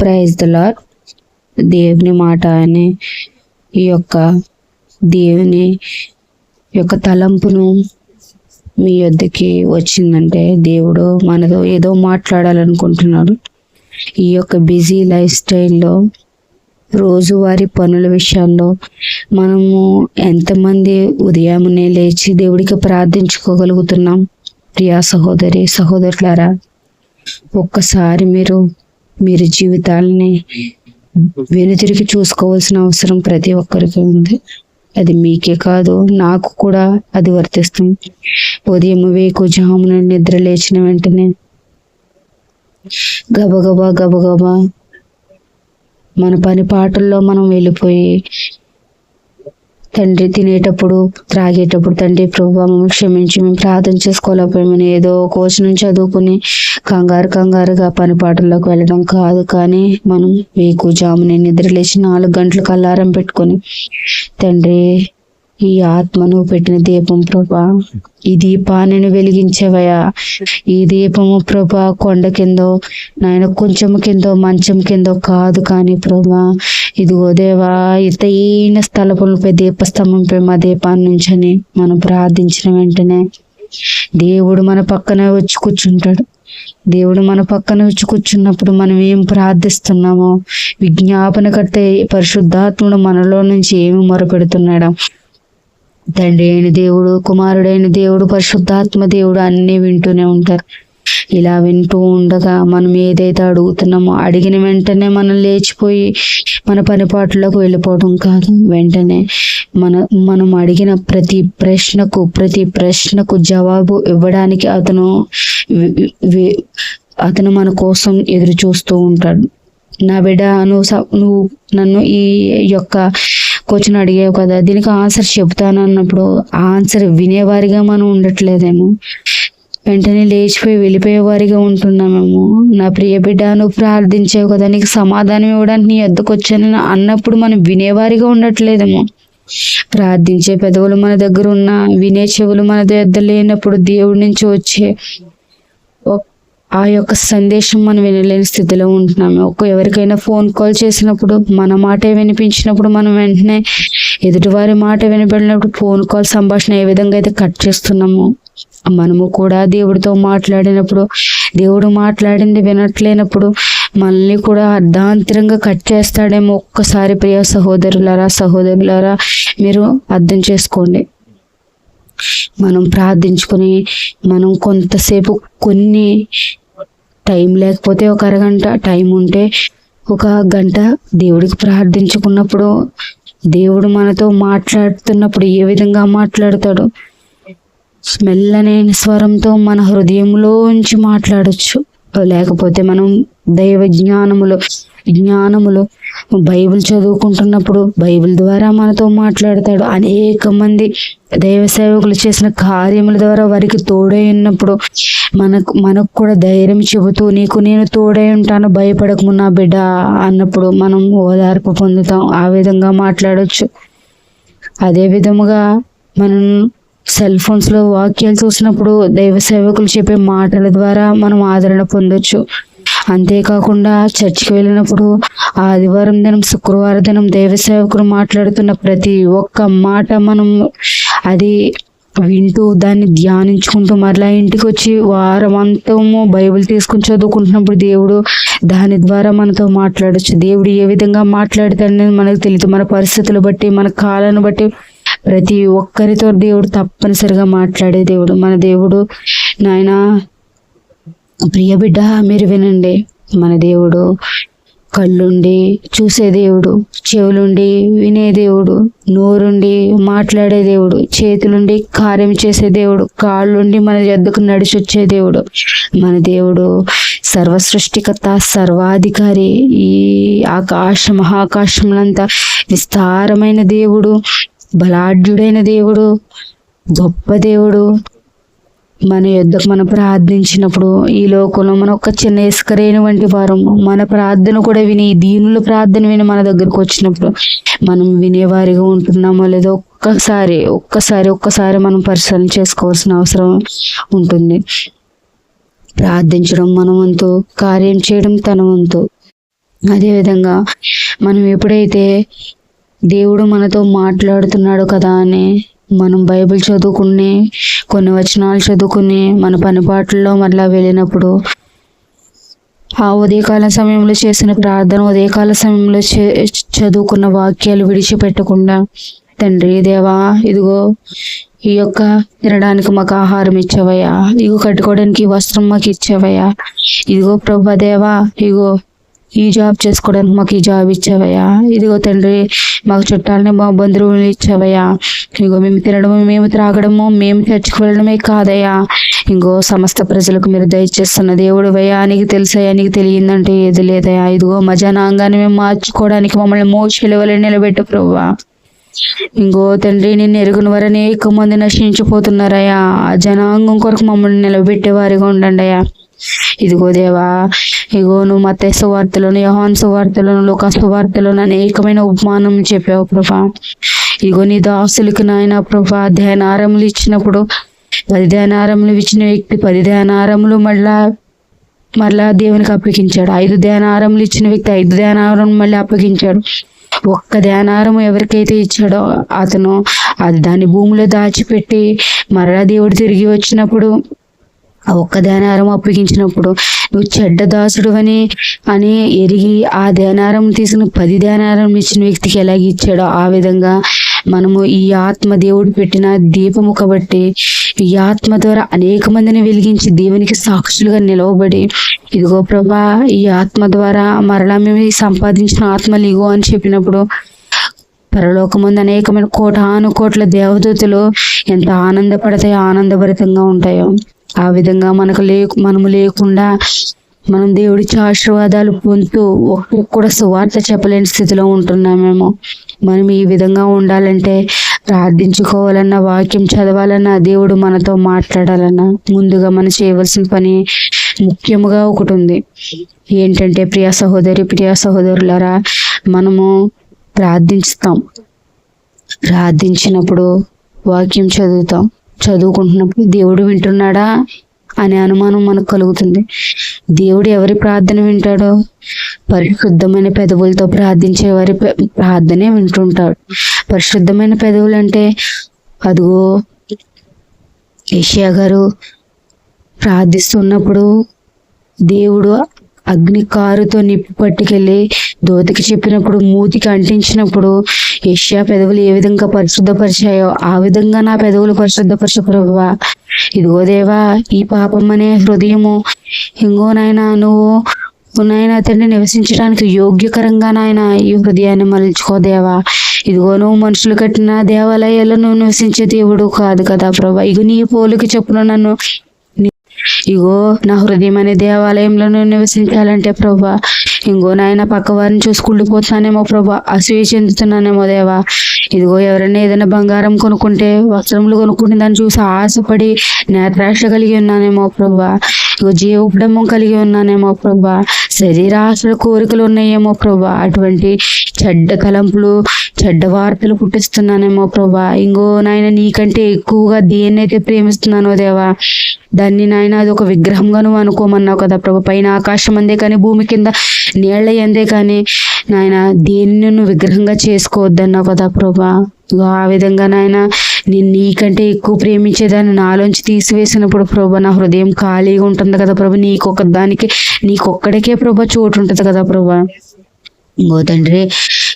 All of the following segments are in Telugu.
ప్రైజ్ ద దేవుని మాట అనే ఈ యొక్క దేవుని యొక్క తలంపును మీ వద్దకి వచ్చిందంటే దేవుడు మనతో ఏదో మాట్లాడాలనుకుంటున్నాడు. ఈ యొక్క బిజీ లైఫ్ స్టైల్లో రోజువారీ పనుల విషయాల్లో మనము ఎంతమంది ఉదయాన్నే లేచి దేవుడికి ప్రార్థించుకోగలుగుతున్నాం. ప్రియా సహోదరి సహోదరులారా ఒక్కసారి మీరు మీరు జీవితాలని వెనుతిరిగి చూసుకోవాల్సిన అవసరం ప్రతి ఒక్కరికి ఉంది. అది మీకే కాదు నాకు కూడా అది వర్తిస్తుంది. ఉదయం వేకు జామున నిద్ర లేచిన వెంటనే గబగబా గబగబా మన పని పాటల్లో మనం వెళ్ళిపోయి తండ్రి తినేటప్పుడు త్రాగేటప్పుడు తండ్రి ప్రభు మమ్మల్ని క్షమించి మేము ప్రార్థన చేసుకోలేకపోయామని ఏదో కోచనం చదువుకుని కంగారు కంగారుగా పని పాటల్లోకి వెళ్ళడం కాదు కానీ మనం వేకు జామునే నిద్రలేచి నాలుగు గంటలకు అలారం పెట్టుకొని తండ్రి ఈ ఆత్మను పెట్టిన దీపం ప్రభా. ఈ దీపాన్ని వెలిగించేవయా ఈ దీపము ప్రభా కొండ కిందో నాయన కొంచెం కిందో మంచం కిందో కాదు కానీ ప్రభా. ఇదిగో దేవా ఎత్తైన స్థలపులపై దీపస్తంభంపై మా దీపాన్ని నుంచని మనం ప్రార్థించిన వెంటనే దేవుడు మన పక్కన వచ్చి కూర్చుంటాడు. దేవుడు మన పక్కన వచ్చి కూర్చున్నప్పుడు మనం ఏం ప్రార్థిస్తున్నామో విజ్ఞాపన కట్టే పరిశుద్ధాత్ముడు మనలో నుంచి ఏమి మొరపెడుతున్నాడు తండ్రి అయిన దేవుడు కుమారుడైన దేవుడు పరిశుద్ధాత్మ దేవుడు అన్నీ వింటూనే ఉంటారు. ఇలా వింటూ ఉండగా మనం ఏదైతే అడుగుతున్నామో అడిగిన వెంటనే మనం లేచిపోయి మన పనిపాట్లకు వెళ్ళిపోవడం కాదు. వెంటనే మన మనం అడిగిన ప్రతి ప్రశ్నకు ప్రతి ప్రశ్నకు జవాబు ఇవ్వడానికి అతను అతను మన కోసం ఎదురు చూస్తూ ఉంటాడు. నా బిడ్డ నువ్వు నువ్వు నన్ను ఈ యొక్క క్వశ్చన్ అడిగావు కదా దీనికి ఆన్సర్ చెప్తాను అన్నప్పుడు ఆన్సర్ వినేవారిగా మనం ఉండట్లేదేమో. వెంటనే లేచిపోయి వెళ్ళిపోయేవారిగా ఉంటున్నామేమో. నా ప్రియ బిడ్డ నువ్వు ప్రార్థించావు కదా నీకు సమాధానం ఇవ్వడానికి నీ ఎద్దుకొచ్చాను వచ్చానని అన్నప్పుడు మనం వినేవారిగా ఉండట్లేదేమో. ప్రార్థించే పెదవులు మన దగ్గర ఉన్న వినే చెవులు మన దగ్గర లేనప్పుడు దేవుడి నుంచి వచ్చే ఆ యొక్క సందేశం మనం వినలేని స్థితిలో ఉంటున్నాము. ఒక ఎవరికైనా ఫోన్ కాల్ చేసినప్పుడు మన మాటే వినిపించినప్పుడు మనం వెంటనే ఎదుటివారి మాట వినబడినప్పుడు ఫోన్ కాల్ సంభాషణ ఏ విధంగా అయితే కట్ చేస్తున్నామో మనము కూడా దేవుడితో మాట్లాడినప్పుడు దేవుడు మాట్లాడింది వినట్లేనప్పుడు మనల్ని కూడా అర్ధాంతరంగా కట్ చేస్తాడేమో ఒక్కసారి ప్రియ సహోదరులారా సహోదరులారా మీరు అర్థం చేసుకోండి. మనం ప్రార్థించుకొని మనం కొంతసేపు కొన్ని టైం లేకపోతే ఒక అరగంట టైం ఉంటే ఒక గంట దేవుడికి ప్రార్థించుకున్నప్పుడు దేవుడు మనతో మాట్లాడుతున్నప్పుడు ఏ విధంగా మాట్లాడతాడు మెల్లనే స్వరంతో మన హృదయంలోంచి మాట్లాడచ్చు. లేకపోతే మనం దైవ జ్ఞానములో జ్ఞానములో బైబిల్ చదువుకుంటున్నప్పుడు బైబిల్ ద్వారా మనతో మాట్లాడతాడు. అనేక మంది దైవ సేవకులు చేసిన కార్యముల ద్వారా వారికి తోడై ఉన్నప్పుడు మనకు మనకు కూడా ధైర్యం చెబుతూ నీకు నేను తోడై ఉంటాను భయపడకు నా బిడ్డ అన్నప్పుడు మనం ఓదార్పు పొందుతాం. ఆ విధంగా మాట్లాడవచ్చు అదే విధముగా మనం సెల్ ఫోన్స్లో వాక్యాలు చూసినప్పుడు దైవ సేవకులు చెప్పే మాటల ద్వారా మనం ఆదరణ పొందొచ్చు. అంతేకాకుండా చర్చికి వెళ్ళినప్పుడు ఆదివారం దినం శుక్రవారం దినం దేవసేవకులు మాట్లాడుతున్న ప్రతి ఒక్క మాట మనం అది వింటూ దాన్ని ధ్యానించుకుంటూ మరలా ఇంటికి వచ్చి వారమంతము బైబిల్ తీసుకుని చదువుకుంటున్నప్పుడు దేవుడు దాని ద్వారా మనతో మాట్లాడచ్చు. దేవుడు ఏ విధంగా మాట్లాడతాడనేది మనకు తెలియదు మన పరిస్థితులు బట్టి మన కాలాన్ని బట్టి ప్రతి ఒక్కరితో దేవుడు తప్పనిసరిగా మాట్లాడే దేవుడు. మన దేవుడు నాయన ప్రియ బిడ్డ మీరు వినండి. మన దేవుడు కళ్ళుండి చూసే దేవుడు చెవులుండి వినే దేవుడు నోరుండి మాట్లాడే దేవుడు చేతులుండి కార్యం చేసే దేవుడు కాళ్ళుండి మన ఎద్దుకు నడిచొచ్చే దేవుడు. మన దేవుడు సర్వ సృష్టికర్త సర్వాధికారి ఈ ఆకాశ మహాకాశములంతా విస్తారమైన దేవుడు బలాఢ్యుడైన దేవుడు గొప్ప దేవుడు మన యుద్ధకు మనం ప్రార్థించినప్పుడు ఈ లోకంలో మన ఒక చిన్న ఇసుకరేణి వంటి వారం మన ప్రార్థన కూడా విని దీనుల ప్రార్థన విని మన దగ్గరకు వచ్చినప్పుడు మనం వినేవారిగా ఉంటున్నామో లేదో ఒక్కసారి ఒక్కసారి ఒక్కసారి మనం పరిశీలన చేసుకోవాల్సిన అవసరం ఉంటుంది. ప్రార్థించడం మన వంతు కార్యం చేయడం తన వంతు. అదేవిధంగా మనం ఎప్పుడైతే దేవుడు మనతో మాట్లాడుతున్నాడు కదా అని మనం బైబిల్ చదువుకుని కొన్ని వచనాలు చదువుకుని మన పనిపాట్లలో మరలా వెళ్ళినప్పుడు ఆ ఉదయకాల సమయంలో చేసిన ప్రార్థన ఉదయకాల సమయంలో చే- చదువుకున్న వాక్యాలు విడిచిపెట్టకుండా తండ్రి దేవా ఇదిగో ఈ యొక్క తినడానికి మాకు ఆహారం ఇచ్చావయ్యా ఇదిగో కట్టుకోవడానికి వస్త్రం మాకు ఇచ్చేవయ్యా ఇదిగో ప్రభా దేవా ఇదిగో ఈ జాబ్ చేసుకోవడానికి మాకు ఈ జాబ్ ఇచ్చావయ్యా. ఇదిగో తండ్రి మాకు చుట్టాలని మా బంధువులు ఇచ్చావయ్యా. ఇదిగో మేము తినడము మేము త్రాగడము మేము చర్చికి వెళ్ళడమే కాదయ్యా. ఇంకో సమస్త ప్రజలకు మీరు దయచేస్తున్న దేవుడు వయ్యా. నీకు తెలుసయ్యా నీకు తెలియందంటే ఏది లేదయ్యా. ఇదిగో మా జనాంగాన్ని మేము మార్చుకోవడానికి మమ్మల్ని మోచెలువలే నిలబెట్టు ప్రభువా ఇంకో తండ్రి నిన్ను ఎరుగున వారు ఎక్కువ మంది నశించిపోతున్నారయ్యా. ఆ జనాంగం కొరకు మమ్మల్ని నిలబెట్టే వారిగా ఉండండి అయ్యా ఇదిగో దేవా ఇగో నువ్వు మత సువార్తలను యహాన్ సువార్తలను లోక సువార్తలను అనేకమైన ఉపమానం చెప్పావు ప్రభా. ఇగో నీ దాసులకు నాయన ప్రభా ధ్యానారములు ఇచ్చినప్పుడు పది ధ్యానారములు ఇచ్చిన వ్యక్తి పది ధ్యానారములు మళ్ళా మరలా దేవునికి అప్పగించాడు. ఐదు ధ్యానారములు ఇచ్చిన వ్యక్తి ఐదు ధ్యానారం మళ్ళీ అప్పగించాడు. ఒక్క ధ్యానారం ఎవరికైతే ఇచ్చాడో అతను అది దాన్ని భూమిలో దాచిపెట్టి మరలా దేవుడు తిరిగి వచ్చినప్పుడు ఆ ఒక్క ధ్యానారం అప్పగించినప్పుడు నువ్వు చెడ్డ దాసుడు అని అని ఎరిగి ఆ ధ్యానారం తీసుకుని పది ధ్యానారం ఇచ్చిన వ్యక్తికి ఎలాగ ఇచ్చాడో ఆ విధంగా మనము ఈ ఆత్మ దేవుడు పెట్టిన దీపము కాబట్టి ఈ ఆత్మ ద్వారా అనేక మందిని వెలిగించి దేవునికి సాక్షులుగా నిలవబడి ఇదిగో ప్రభా ఈ ఆత్మ ద్వారా మరలా మేము సంపాదించిన ఆత్మలు ఇగో అని చెప్పినప్పుడు పరలోకముందు అనేకమైన కోటాను కోట్ల దేవదూతలు ఎంత ఆనందపడతాయో ఆనందభరితంగా ఉంటాయో. ఆ విధంగా మనకు లే మనము లేకుండా మనం దేవుడిచ్చే ఆశీర్వాదాలు పొందుతూ ఒక్కరికి కూడా సువార్త చెప్పలేని స్థితిలో ఉంటున్నామేమో మనం ఈ విధంగా ఉండాలంటే ప్రార్థించుకోవాలన్నా వాక్యం చదవాలన్నా దేవుడు మనతో మాట్లాడాలన్నా ముందుగా మనం చేయవలసిన పని ముఖ్యముగా ఒకటి ఉంది. ఏంటంటే ప్రియా సహోదరి ప్రియా సహోదరులారా మనము ప్రార్థించుతాం. ప్రార్థించినప్పుడు వాక్యం చదువుతాం. చదువుకుంటున్నప్పుడు దేవుడు వింటున్నాడా అనే అనుమానం మనకు కలుగుతుంది. దేవుడు ఎవరి ప్రార్థన వింటాడో? పరిశుద్ధమైన పెదవులతో ప్రార్థించే వారి ప్రార్థనే వింటుంటాడు. పరిశుద్ధమైన పెదవులు అంటే అదిగో ఏషియా గారు ప్రార్థిస్తున్నప్పుడు దేవుడు అగ్ని కారుతో నిప్పు పట్టుకెళ్ళి దోతికి చెప్పినప్పుడు మూతికి అంటించినప్పుడు ఏషియా పెదవులు ఏ విధంగా పరిశుద్ధపరిచాయో ఆ విధంగా నా పెదవులు పరిశుద్ధపరచు ప్రభువా. ఇదిగో దేవా ఈ పాపం అనే హృదయము. ఇంగో నాయనా నువ్వు నాయన తండ్రి నివసించడానికి యోగ్యకరంగా నాయన ఈ హృదయాన్ని మలుచుకో దేవా. ఇదిగో నువ్వు మనుషులు కట్టిన దేవాలయాల్లో నువ్వు నివసించే దేవుడు కాదు కదా ప్రభా. ఇగో నీ పోలికి చెప్పున నన్ను ఇగో నా హృదయం అనే దేవాలయంలో నువ్వు నివసించాలంటే ప్రభా ఇంకో నాయన పక్క వారిని చూసి కుళ్ళిపోతున్నానేమో ప్రభా. అసూయ చెందుతున్నానేమో దేవా. ఇదిగో ఎవరైనా ఏదైనా బంగారం కొనుక్కుంటే వస్త్రములు కొనుక్కుంటే దాన్ని చూసి ఆశపడి నేత్రాశ కలిగి ఉన్నానేమో ప్రభా. ఇగో జీవడమ్మం కలిగి ఉన్నానేమో ప్రభా. శరీరాశల కోరికలు ఉన్నాయేమో ప్రభా. అటువంటి చెడ్డ కలంపులు చెడ్డ వార్తలు పుట్టిస్తున్నానేమో ప్రభా. ఇంకో నాయన నీకంటే ఎక్కువగా దేన్నైతే ప్రేమిస్తున్నానో దేవా దాన్ని నాయన అది ఒక విగ్రహంగా నువ్వు అనుకోమన్నావు కదా ప్రభా. పైన ఆకాశం అందే కానీ భూమి కింద నీళ్ళ ఎందే కానీ నాయన దేన్ని నువ్వు విగ్రహంగా చేసుకోవద్దన్నావు కదా ప్రభా. ఆ విధంగా నాయన నేను నీకంటే ఎక్కువ ప్రేమించేదాన్ని నాలోంచి తీసివేసినప్పుడు ప్రభా నా హృదయం ఖాళీగా ఉంటుంది కదా ప్రభా. నీకొక దానికి నీకొక్కడికే ప్రభా చోటు ఉంటుంది కదా ప్రభా. ఇంకో తండ్రి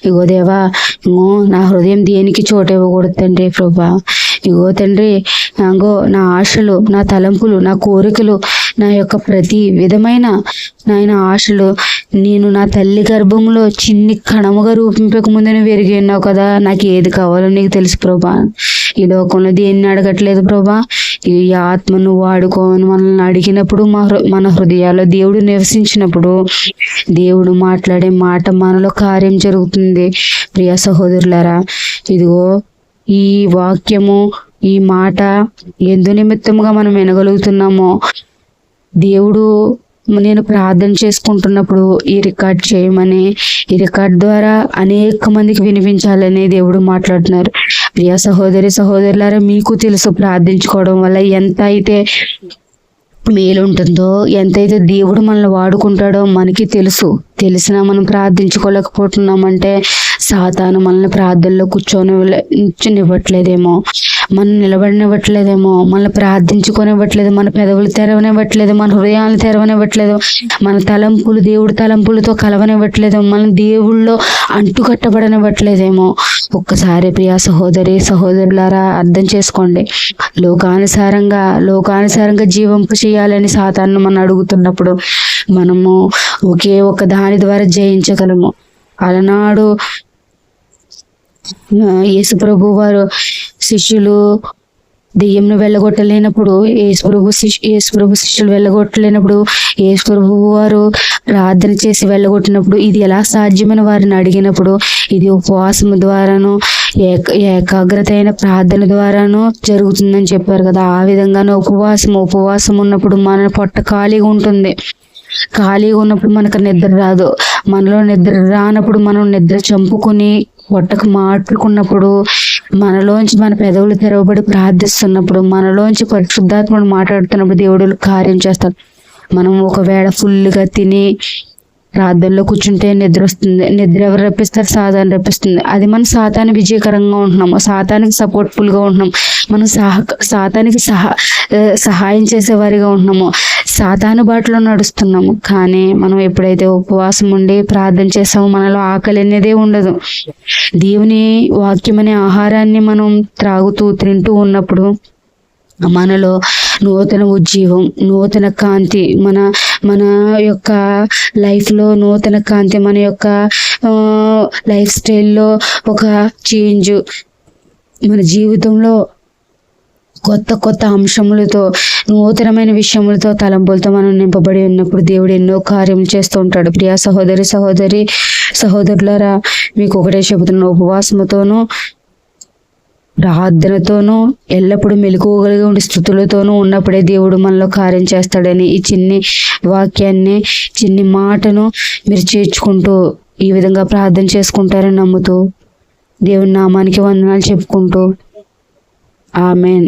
ఇగో దేవా ఇంకో నా హృదయం దేనికి చోటు ఇవ్వకూడదు తండ్రి ప్రభా. ఇగో తండ్రి నాగో నా ఆశలు నా తలంపులు నా కోరికలు నా యొక్క ప్రతి విధమైన నాయన ఆశలు నేను నా తల్లి గర్భంలో చిన్ని కణముగా రూపింపక ముందు నువ్వు ఎరిగి ఉన్నావు కదా? నాకు ఏది కావాలో నీకు తెలుసు ప్రభా. ఈ లోకంలో దేన్ని అడగట్లేదు ప్రభా? ఈ ఆత్మను వాడుకోమని మనల్ని అడిగినప్పుడు మా హృ- మన హృదయాల్లో దేవుడు నివసించినప్పుడు దేవుడు మాట్లాడే మాట మనలో కార్యం జరుగుతుంది. ప్రియ సహోదరులారా ఇదిగో ఈ వాక్యము ఈ మాట ఎందు నిమిత్తముగా మనం వినగలుగుతున్నామో? దేవుడు నేను ప్రార్థన చేసుకుంటున్నప్పుడు ఈ రికార్డ్ చేయమని ఈ రికార్డ్ ద్వారా అనేక మందికి వినిపించాలని దేవుడు మాట్లాడుతున్నారు. ప్రియా సహోదరి సహోదరులారా మీకు తెలుసు ప్రార్థించుకోవడం వల్ల ఎంత అయితే మేలు ఉంటుందో ఎంతైతే దేవుడు మనల్ని వాడుకుంటాడో మనకి తెలుసు. తెలిసినా మనం ప్రార్థించుకోలేకపోతున్నామంటే సాతాను మనల్ని ప్రార్థనలో కూర్చోనివ్వట్లేదేమో. మనం నిలబడినివ్వట్లేదేమో. మనల్ని ప్రార్థించుకోనివ్వట్లేదు. మన పెదవులు తెరవనివ్వట్లేదు. మన హృదయాలు తెరవనివ్వట్లేదు. మన తలంపులు దేవుడి తలంపులతో కలవనివ్వట్లేదు. మన దేవుళ్ళో అంటుకట్టబడనివ్వట్లేదేమో. ఒక్కసారి ప్రియా సహోదరి సహోదరులారా అర్థం చేసుకోండి. లోకానుసారంగా లోకానుసారంగా జీవింపు చేయాలని సాతాన్ని మనం అడుగుతున్నప్పుడు మనము ఒకే ఒక దాని ద్వారా జయించగలము. అలనాడు యేసుప్రభు వారు శిష్యులు దెయ్యంను వెళ్ళగొట్టలేనప్పుడు యేసుప్రభు శిష్యు యేసుప్రభు శిష్యులు వెళ్ళగొట్టలేనప్పుడు యేసుప్రభు వారు ప్రార్థన చేసి వెళ్ళగొట్టినప్పుడు ఇది ఎలా సాధ్యమని వారిని అడిగినప్పుడు ఇది ఉపవాసము ద్వారాను ఏక ఏకాగ్రత అయిన ప్రార్థన ద్వారాను జరుగుతుందని చెప్పారు కదా. ఆ విధంగానే ఉపవాసం ఉపవాసం ఉన్నప్పుడు మన పొట్ట ఖాళీగా ఉంటుంది. ఖాళీగా ఉన్నప్పుడు మనకు నిద్ర రాదు. మనలో నిద్ర రానప్పుడు మనం నిద్ర చంపుకొని పొట్టకు మాట్లాడుకున్నప్పుడు మనలోంచి మన పెదవులు తెరవబడి ప్రార్థిస్తున్నప్పుడు మనలోంచి పరిశుద్ధాత్మను మాట్లాడుతున్నప్పుడు దేవుడు కార్యం చేస్తాడు. మనం ఒకవేళ ఫుల్గా తిని ప్రార్థనలో కూర్చుంటే నిద్ర వస్తుంది నిద్ర ఎవరు రప్పిస్తారు? సాతాను రప్పిస్తుంది. అది మనం సాతాన్ని విజయకరంగా ఉంటున్నాము. సాతానికి సపోర్ట్ఫుల్గా ఉంటున్నాం మనం సహ సాతానికి సహా సహాయం చేసేవారిగా ఉంటున్నాము. సాతాను బాటలో నడుస్తున్నాము. కానీ మనం ఎప్పుడైతే ఉపవాసం ఉండి ప్రార్థన చేస్తామో మనలో ఆకలి అనేదే ఉండదు. దేవుని వాక్యం అనే ఆహారాన్ని మనం త్రాగుతూ తింటూ ఉన్నప్పుడు మనలో నూతన ఉజ్జీవం నూతన కాంతి మన మన యొక్క లైఫ్లో నూతన కాంతి మన యొక్క లైఫ్ స్టైల్లో ఒక చేంజ్. మన జీవితంలో కొత్త కొత్త అంశములతో నూతనమైన విషయములతో తలంపులతో మనం నింపబడి ఉన్నప్పుడు దేవుడు ఎన్నో కార్యం చేస్తూ ఉంటాడు. ప్రియా సహోదరి సహోదరి సహోదరులారా మీకు ఒకటే చెబుతున్న ఉపవాసముతోనూ ప్రార్థనతోనూ ఎల్లప్పుడూ మెలకువగలిగి ఉండి స్థుతులతోనూ ఉన్నప్పుడే దేవుడు మనలో కార్యం చేస్తాడని ఈ చిన్ని వాక్యాన్ని చిన్ని మాటను మీరు చేర్చుకుంటూ ఈ విధంగా ప్రార్థన చేసుకుంటారని నమ్ముతూ దేవుని నామానికి వందనాలు చెప్పుకుంటూ. ఆమెన్.